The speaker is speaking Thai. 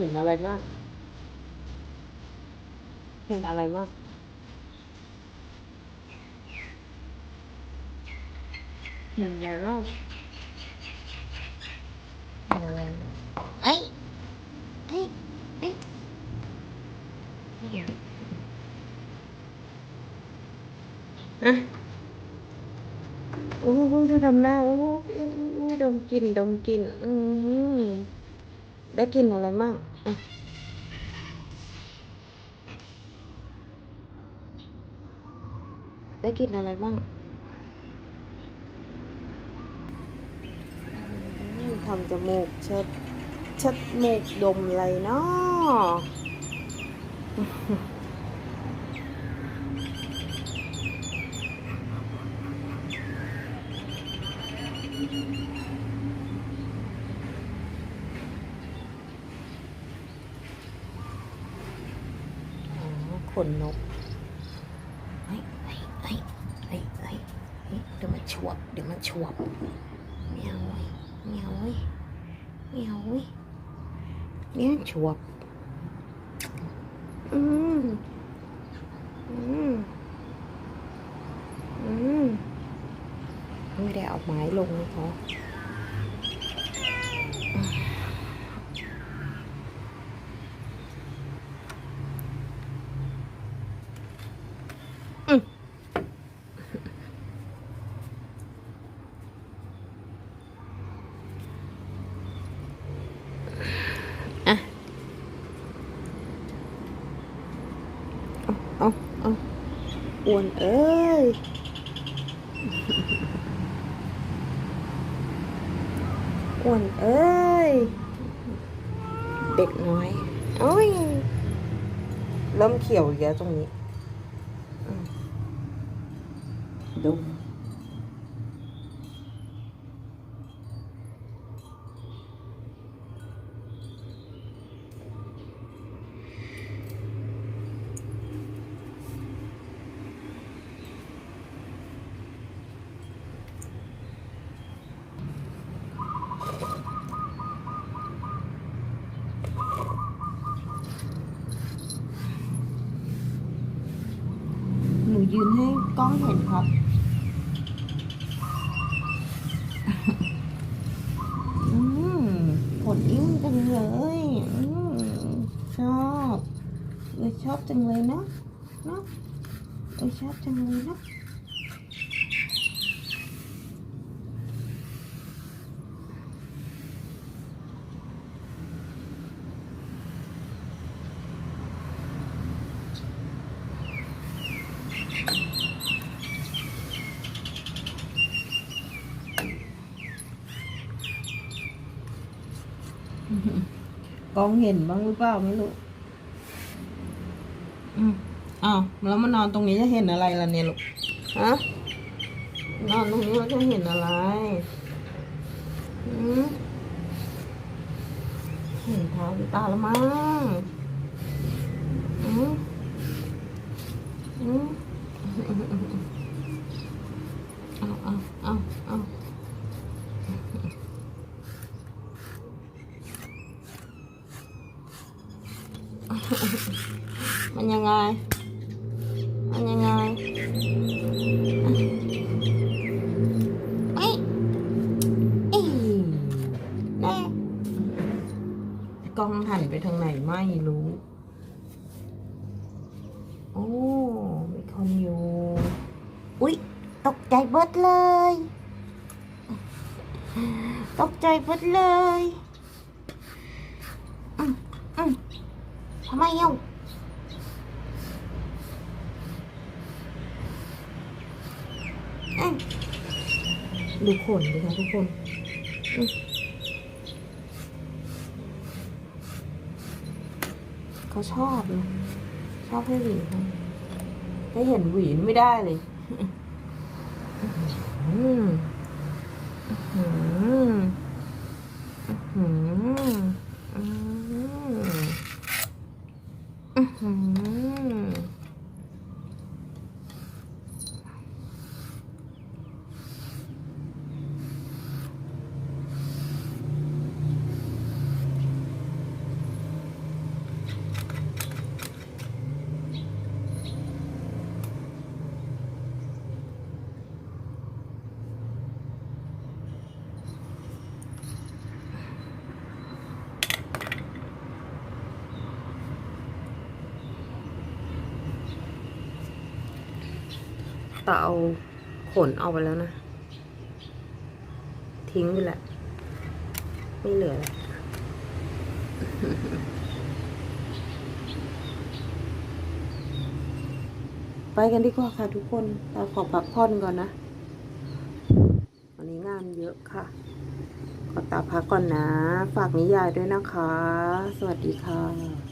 เห็นอะไรบ้างเห็นอะไรบ้างเห็นอะไรบ้างเห็นอะไรบ้างเอ้ยเอ้ยเอ้ยอะโอ้โหเธอทำหน้าโอ้โหดมกลิ่นดมกลิ่นอืม ได้กินอะไรบ้างอะได้กินอะไรบ้างทำจมูกเช็ดเช็ดมูกดมอะไรเนาะออ ขนนกเฮ้ยเฮ้ยเฮ้ยเฮ้ยเฮ้ยเดี๋ยวมันชวบเดี๋ยวมันชวบเมียวเว้ยเมียวเว้ยเมียวเว้ยเนี่ยชวบอืมอืมอืมไม่ได้เอาไม้ลงนะเขาอะ เอาเอาเอา อ้วนเอ้ยอ้วนเอ้ย เด็กน้อยโอ้ยเริ่มเขียวอีกแล้วตรงนี้อืม ยืนให้กล้องเห็นครับ อืมผลอิ่มจังเลยอืมชอบเลยชอบจังเลยเนาะเนาะเลยชอบจังเลยเนาะ องเห็นบ้างหรือเปล่าไม่รู้อืมอ้าวแล้วมานอนตรงนี้จะเห็นอะไรล่ะเนี่ยลูกฮะนอนตรงนี้เราจะเห็นอะไรอืมเห็นเท้าพี่ตาละมั้งอืมอืมเอาเอาเอาเอา มันยังไง มันยังไงเอ้ยเอ้ยแน่กล้องหันไปทางไหนไม่รู้ โอ้มีคนอยู่ อุ๊ย ตกใจเบิดเลย ตกใจเบิดเลยอืมอืม ทำไมเอ้าเอ้ยดูขนดิคะทุกคนอืมเขาชอบนะชอบให้หวีเขาถ้าเห็นหวีไม่ได้เลยอืมอืมอืมอืม อื ตาเอาขนออกไปแล้วนะ ทิ้งไปแหละ ไม่เหลือแล้วไปกันดีกว่าค่ะทุกคน เราขอพักผ่อนก่อนนะ วันนี้งานเยอะค่ะ ขอตาพักก่อนนะ ฝากนิยายด้วยนะคะ สวัสดีค่ะ